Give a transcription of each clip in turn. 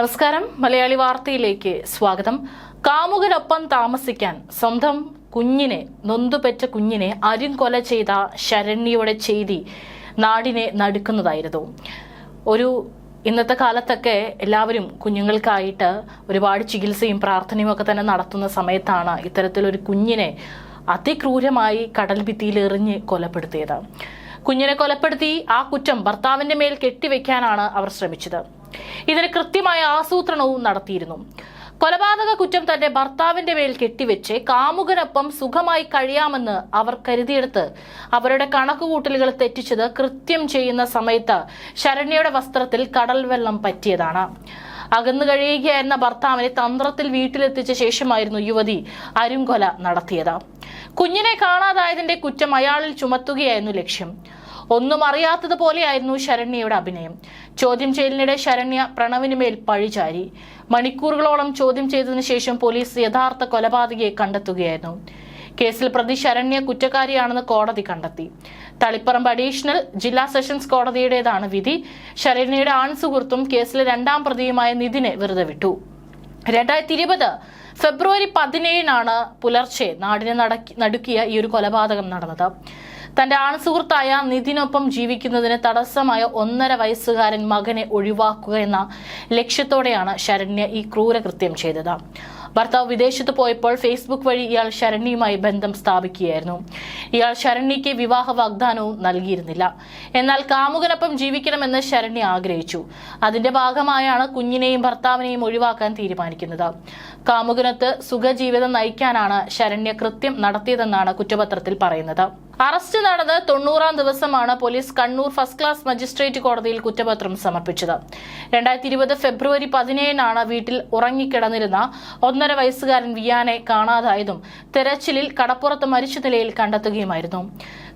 നമസ്കാരം. മലയാളി വാർത്തയിലേക്ക് സ്വാഗതം. കാമുകനൊപ്പം താമസിക്കാൻ സ്വന്തം കുഞ്ഞിനെ നൊന്തുപെറ്റ കുഞ്ഞിനെ അരിങ്കൊല ചെയ്ത ശരണ്യയുടെ ചെയ്തി നാടിനെ നടുക്കുന്നതായിരുന്നു. ഒരു ഇന്നത്തെ കാലത്തൊക്കെ എല്ലാവരും കുഞ്ഞുങ്ങൾക്കായിട്ട് ഒരുപാട് ചികിത്സയും പ്രാർത്ഥനയും ഒക്കെ തന്നെ നടത്തുന്ന സമയത്താണ് ഇത്തരത്തിലൊരു കുഞ്ഞിനെ അതിക്രൂരമായി കടൽ ഭിത്തിയിൽ എറിഞ്ഞ് കൊലപ്പെടുത്തിയത്. കുഞ്ഞിനെ കൊലപ്പെടുത്തി ആ കുറ്റം ഭർത്താവിന്റെ മേൽ കെട്ടിവെക്കാനാണ് അവർ ശ്രമിച്ചത്. ഇതിന് കൃത്യമായ ആസൂത്രണവും നടത്തിയിരുന്നു. കൊലപാതക കുറ്റം തന്റെ ഭർത്താവിന്റെ മേൽ കെട്ടിവെച്ച് കാമുകനൊപ്പം സുഖമായി കഴിയാമെന്ന് അവർ കരുതിയെടുത്ത് അവരുടെ കണക്കുകൂട്ടലുകൾ തെറ്റിച്ചത് കൃത്യം ചെയ്യുന്ന സമയത്ത് ശരണ്യയുടെ വസ്ത്രത്തിൽ കടൽ വെള്ളം പറ്റിയതാണ്. അകന്നു കഴിയുകയായിരുന്ന ഭർത്താവിനെ തന്ത്രത്തിൽ വീട്ടിലെത്തിച്ച ശേഷമായിരുന്നു യുവതി അരുംകൊല നടത്തിയത്. കുഞ്ഞിനെ കാണാതായതിന്റെ കുറ്റം അയാളിൽ ചുമത്തുകയായിരുന്നു ലക്ഷ്യം. ഒന്നും അറിയാത്തതുപോലെയായിരുന്നു ശരണ്യയുടെ അഭിനയം. ചോദ്യം ചെയ്യലിനിടെ ശരണ്യ പ്രണവിന് മേൽ പഴിചാരി മണിക്കൂറുകളോളം ചോദ്യം ചെയ്തതിനു ശേഷം പോലീസ് യഥാർത്ഥ കൊലപാതകയെ കണ്ടെത്തുകയായിരുന്നു. കേസിൽ പ്രതി ശരണ്യ കുറ്റക്കാരിയാണെന്ന് കോടതി കണ്ടെത്തി. തളിപ്പറമ്പ് അഡീഷണൽ ജില്ലാ സെഷൻസ് കോടതിയുടേതാണ് വിധി. ശരണ്യയുടെ ആൺ സുഹൃത്തും കേസിലെ രണ്ടാം പ്രതിയുമായ നിതിനെ വെറുതെ വിട്ടു. രണ്ടായിരത്തി ഇരുപത് ഫെബ്രുവരി പതിനേഴിനാണ് പുലർച്ചെ നാടിനെ നടക്കി നടുക്കിയ ഈ ഒരു കൊലപാതകം നടന്നത്. തന്റെ ആൺസുഹൃത്തായ നിതിനൊപ്പം ജീവിക്കുന്നതിന് തടസ്സമായ ഒന്നര വയസ്സുകാരൻ മകനെ ഒഴിവാക്കുക എന്ന ലക്ഷ്യത്തോടെയാണ് ശരണ്യ ഈ ക്രൂരകൃത്യം ചെയ്തത്. ഭർത്താവ് വിദേശത്ത് പോയപ്പോൾ ഫേസ്ബുക്ക് വഴി ഇയാൾ ശരണ്യയുമായി ബന്ധം സ്ഥാപിക്കുകയായിരുന്നു. ഇയാൾ ശരണ്യയ്ക്ക് വിവാഹ വാഗ്ദാനവും നൽകിയിരുന്നില്ല. എന്നാൽ കാമുകനൊപ്പം ജീവിക്കണമെന്ന് ശരണ്യ ആഗ്രഹിച്ചു. അതിന്റെ ഭാഗമായാണ് കുഞ്ഞിനെയും ഭർത്താവിനെയും ഒഴിവാക്കാൻ തീരുമാനിക്കുന്നത്. കാമുകനത്ത് സുഖജീവിതം നയിക്കാനാണ് ശരണ്യ കൃത്യം നടത്തിയതെന്നാണ് കുറ്റപത്രത്തിൽ പറയുന്നത്. അറസ്റ്റ് നടന്ന് തൊണ്ണൂറാം ദിവസമാണ് police Kannur first class magistrate കോടതിയിൽ കുറ്റപത്രം സമർപ്പിച്ചത്. രണ്ടായിരത്തി ഇരുപത് ഫെബ്രുവരി പതിനേഴിനാണ് വീട്ടിൽ ഉറങ്ങിക്കിടന്നിരുന്ന ഒന്നര വയസ്സുകാരൻ വിയാനെ കാണാതായതും തെരച്ചിലിൽ കടപ്പുറത്ത് മരിച്ച നിലയിൽ കണ്ടെത്തുകയുമായിരുന്നു.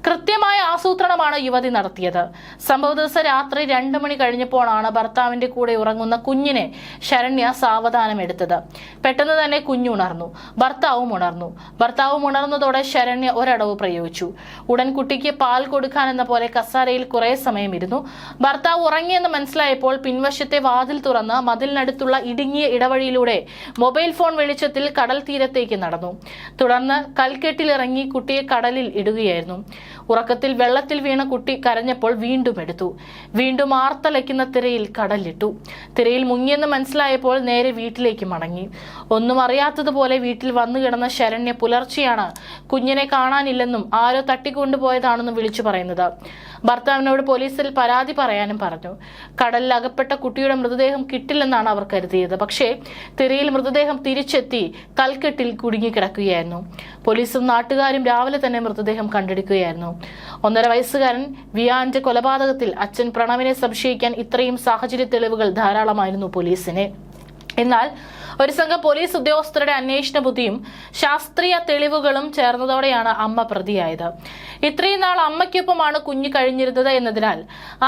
കൃത്യമായ ആസൂത്രണമാണ് യുവതി നടത്തിയത്. സംഭവ ദിവസം രാത്രി രണ്ടു മണി കഴിഞ്ഞപ്പോഴാണ് ഭർത്താവിന്റെ കൂടെ ഉറങ്ങുന്ന കുഞ്ഞിനെ ശരണ്യ സാവധാനം എടുത്തത്. പെട്ടെന്ന് തന്നെ കുഞ്ഞുണർന്നു ഭർത്താവും ഉണർന്നു. ഭർത്താവും ഉണർന്നതോടെ ശരണ്യ ഒരടവ് പ്രയോഗിച്ചു. ഉടൻ കുട്ടിക്ക് പാൽ കൊടുക്കാനെന്ന പോലെ കസാരയിൽ കുറെ സമയം ഇരുന്നു. ഭർത്താവ് ഉറങ്ങിയെന്ന് മനസ്സിലായപ്പോൾ പിൻവശത്തെ വാതിൽ തുറന്ന് മതിലിനടുത്തുള്ള ഇടുങ്ങിയ ഇടവഴിയിലൂടെ മൊബൈൽ ഫോൺ വെളിച്ചത്തിൽ കടൽ തീരത്തേക്ക് നടന്നു. തുടർന്ന് കൽക്കെട്ടിലിറങ്ങി കുട്ടിയെ കടലിൽ ഇടുകയായിരുന്നു. ഉറക്കത്തിൽ വെള്ളത്തിൽ വീണ കുട്ടി കരഞ്ഞപ്പോൾ വീണ്ടും എടുത്തു. വീണ്ടും ആർത്തലയ്ക്കുന്ന തിരയിൽ കടലിട്ടു. തിരയിൽ മുങ്ങിയെന്ന് മനസ്സിലായപ്പോൾ നേരെ വീട്ടിലേക്ക് മടങ്ങി. ഒന്നും അറിയാത്തതുപോലെ വീട്ടിൽ വന്നു കിടന്ന ശരണ്യ പുലർച്ചെയാണ് കുഞ്ഞിനെ കാണാനില്ലെന്നും ആരോ തട്ടിക്കൊണ്ടുപോയതാണെന്നും വിളിച്ചു പറയുന്നത്. ഭർത്താവിനോട് പോലീസിൽ പരാതി പറയാനും പറഞ്ഞു. കടലിൽ അകപ്പെട്ട കുട്ടിയുടെ മൃതദേഹം കിട്ടില്ലെന്നാണ് അവർ കരുതിയത്. പക്ഷേ തിരയിൽ മൃതദേഹം തിരിച്ചെത്തി കൽക്കെട്ടിൽ കുടുങ്ങിക്കിടക്കുകയായിരുന്നു. പോലീസും നാട്ടുകാരും രാവിലെ തന്നെ മൃതദേഹം കണ്ടെടുക്കുകയായിരുന്നു. ഒന്നര വയസ്സുകാരൻ വിയാന്റെ കൊലപാതകത്തിൽ അച്ഛൻ പ്രണവിനെ സംശയിക്കാൻ ഇത്രയും സാഹചര്യ തെളിവുകൾ ധാരാളമായിരുന്നു പോലീസിന്. എന്നാൽ ഒരു സംഘം പോലീസ് ഉദ്യോഗസ്ഥരുടെ അന്വേഷണ ബുദ്ധിയും ശാസ്ത്രീയ തെളിവുകളും ചേർന്നതോടെയാണ് അമ്മ പ്രതിയായത്. ഇത്രയും നാൾ അമ്മയ്ക്കൊപ്പമാണ് കുഞ്ഞ് കഴിഞ്ഞിരുന്നത് എന്നതിനാൽ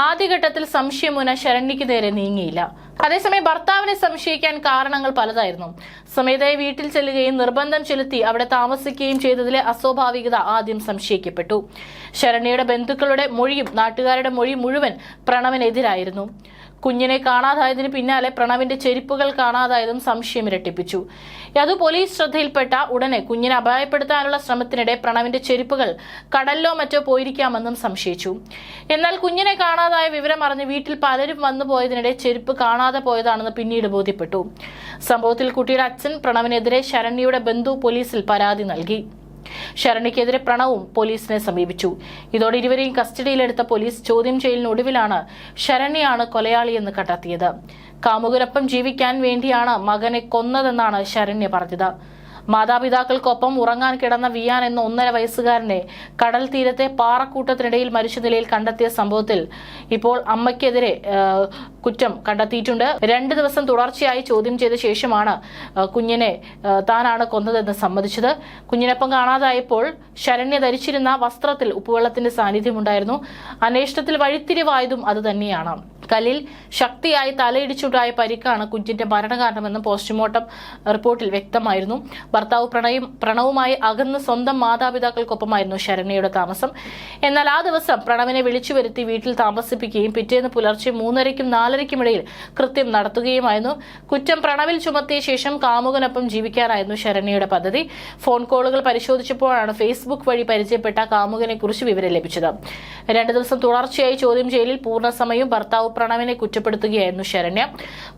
ആദ്യഘട്ടത്തിൽ സംശയമുന ശരണ്യക്ക് നേരെ നീങ്ങിയില്ല. അതേസമയം ഭർത്താവിനെ സംശയിക്കാൻ കാരണങ്ങൾ പലതായിരുന്നു. സമേതയെ വീട്ടിൽ ചെല്ലുകയും നിർബന്ധം ചെലുത്തി അവിടെ താമസിക്കുകയും ചെയ്തതിലെ അസ്വാഭാവികത ആദ്യം സംശയിക്കപ്പെട്ടു. ശരണ്യയുടെ ബന്ധുക്കളുടെ മൊഴിയും നാട്ടുകാരുടെ മൊഴി മുഴുവൻ പ്രണവിനെതിരായിരുന്നു. കുഞ്ഞിനെ കാണാതായതിനു പിന്നാലെ പ്രണവിന്റെ ചെരുപ്പുകൾ കാണാതായതും സംശയം ഇരട്ടിപ്പിച്ചു. അത് പോലീസ് ശ്രദ്ധയിൽപ്പെട്ട ഉടനെ കുഞ്ഞിനെ അപായപ്പെടുത്താനുള്ള ശ്രമത്തിനിടെ പ്രണവിന്റെ ചെരുപ്പുകൾ കടലിലോ മറ്റോ പോയിരിക്കാമെന്നും സംശയിച്ചു. എന്നാൽ കുഞ്ഞിനെ കാണാതായ വിവരം അറിഞ്ഞ് വീട്ടിൽ പലരും വന്നു പോയതിനിടെ ചെരുപ്പ് കാണാതെ പോയതാണെന്ന് പിന്നീട് ബോധ്യപ്പെട്ടു. സംഭവത്തിൽ കുട്ടിയുടെ അച്ഛൻ പ്രണവിനെതിരെ ശരണ്യയുടെ ബന്ധു പോലീസിൽ പരാതി നൽകി. ശരണ്യക്കെതിരെ പ്രണവും പോലീസിനെ സമീപിച്ചു. ഇതോടെ ഇരുവരെയും കസ്റ്റഡിയിലെടുത്ത പോലീസ് ചോദ്യം ചെയ്യലിനൊടുവിലാണ് ശരണ്യാണ് കൊലയാളിയെന്ന് കണ്ടെത്തിയത്. കാമുകരൊപ്പം ജീവിക്കാൻ വേണ്ടിയാണ് മകനെ കൊന്നതെന്നാണ് ശരണ്യ പറഞ്ഞത്. മാതാപിതാക്കൾക്കൊപ്പം ഉറങ്ങാൻ കിടന്ന വിയാൻ എന്ന ഒന്നര വയസ്സുകാരനെ കടൽ തീരത്തെ പാറക്കൂട്ടത്തിനിടയിൽ മരിച്ച നിലയിൽ കണ്ടെത്തിയ സംഭവത്തിൽ ഇപ്പോൾ അമ്മയ്ക്കെതിരെ കുറ്റം കണ്ടെത്തിയിട്ടുണ്ട്. രണ്ട് ദിവസം തുടർച്ചയായി ചോദ്യം ചെയ്ത ശേഷമാണ് കുഞ്ഞിനെ താനാണ് കൊന്നതെന്ന് സമ്മതിച്ചത്. കുഞ്ഞിനൊപ്പം കാണാതായപ്പോൾ ശരണ്യ ധരിച്ചിരുന്ന വസ്ത്രത്തിൽ ഉപ്പുവെള്ളത്തിന്റെ സാന്നിധ്യമുണ്ടായിരുന്നു അന്വേഷണത്തിൽ വഴിത്തിരിവായതും അത് തന്നെയാണ്. കല്ലിൽ ശക്തിയായി തലയിടിച്ചുണ്ടായ പരിക്കാണ് കുഞ്ഞിന്റെ മരണകാരണമെന്ന് പോസ്റ്റ്മോർട്ടം റിപ്പോർട്ടിൽ വ്യക്തമായിരുന്നു. ഭർത്താവ് പ്രണയം പ്രണവുമായി അകന്ന് സ്വന്തം മാതാപിതാക്കൾക്കൊപ്പമായിരുന്നു ശരണ്യയുടെ താമസം. എന്നാൽ ആ ദിവസം പ്രണവിനെ വിളിച്ചു വരുത്തി വീട്ടിൽ താമസിപ്പിക്കുകയും പിറ്റേന്ന് പുലർച്ചെ മൂന്നരയ്ക്കും നാലരയ്ക്കും ഇടയിൽ കൃത്യം നടത്തുകയുമായിരുന്നു. കുറ്റം പ്രണവിൽ ചുമത്തിയ ശേഷം കാമുകനൊപ്പം ജീവിക്കാനായിരുന്നു ശരണ്യയുടെ പദ്ധതി. ഫോൺ കോളുകൾ പരിശോധിച്ചപ്പോഴാണ് ഫേസ്ബുക്ക് വഴി പരിചയപ്പെട്ട കാമുകനെ കുറിച്ച് വിവരം ലഭിച്ചത്. രണ്ടു ദിവസം തുടർച്ചയായി ചോദ്യം ചെയ്യലിൽ പൂർണസമയം ഭർത്താവ് പ്രണവിനെ കുറ്റപ്പെടുത്തുകയായിരുന്നു ശരണ്യ.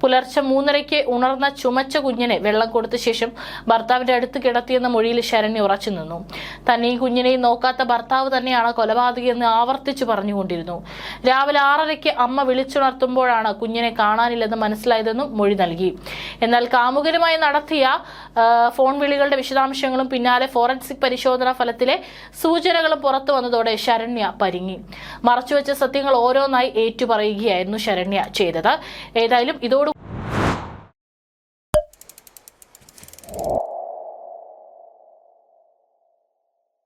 പുലർച്ചെ മൂന്നരയ്ക്ക് ഉണർന്ന ചുമച്ച കുഞ്ഞിനെ വെള്ളം കൊടുത്ത ശേഷം ഭർത്താവിന്റെ അടുത്ത് കിടത്തിയെന്ന മൊഴിയിൽ ശരണ്യ ഉറച്ചു നിന്നു. തന്നെയും കുഞ്ഞിനെയും നോക്കാത്ത ഭർത്താവ് തന്നെയാണ് കൊലപാതകയെന്ന് ആവർത്തിച്ചു പറഞ്ഞുകൊണ്ടിരുന്നു. രാവിലെ ആറരയ്ക്ക് അമ്മ വിളിച്ചുണർത്തുമ്പോഴാണ് കുഞ്ഞിനെ കാണാനില്ലെന്ന് മനസ്സിലായതെന്നും മൊഴി നൽകി. എന്നാൽ കാമുകരുമായി നടത്തിയ ഫോൺ വിളികളുടെ വിശദാംശങ്ങളും പിന്നാലെ ഫോറൻസിക് പരിശോധനാ ഫലത്തിലെ സൂചനകളും പുറത്തു വന്നതോടെ ശരണ്യ പരിങ്ങി. മറച്ചുവെച്ച സത്യങ്ങൾ ഓരോന്നായി ഏറ്റുപറയുകയായിരുന്നു. ശരണ്യ ചെയ്തത്. ഏതായാലും ഇതോട്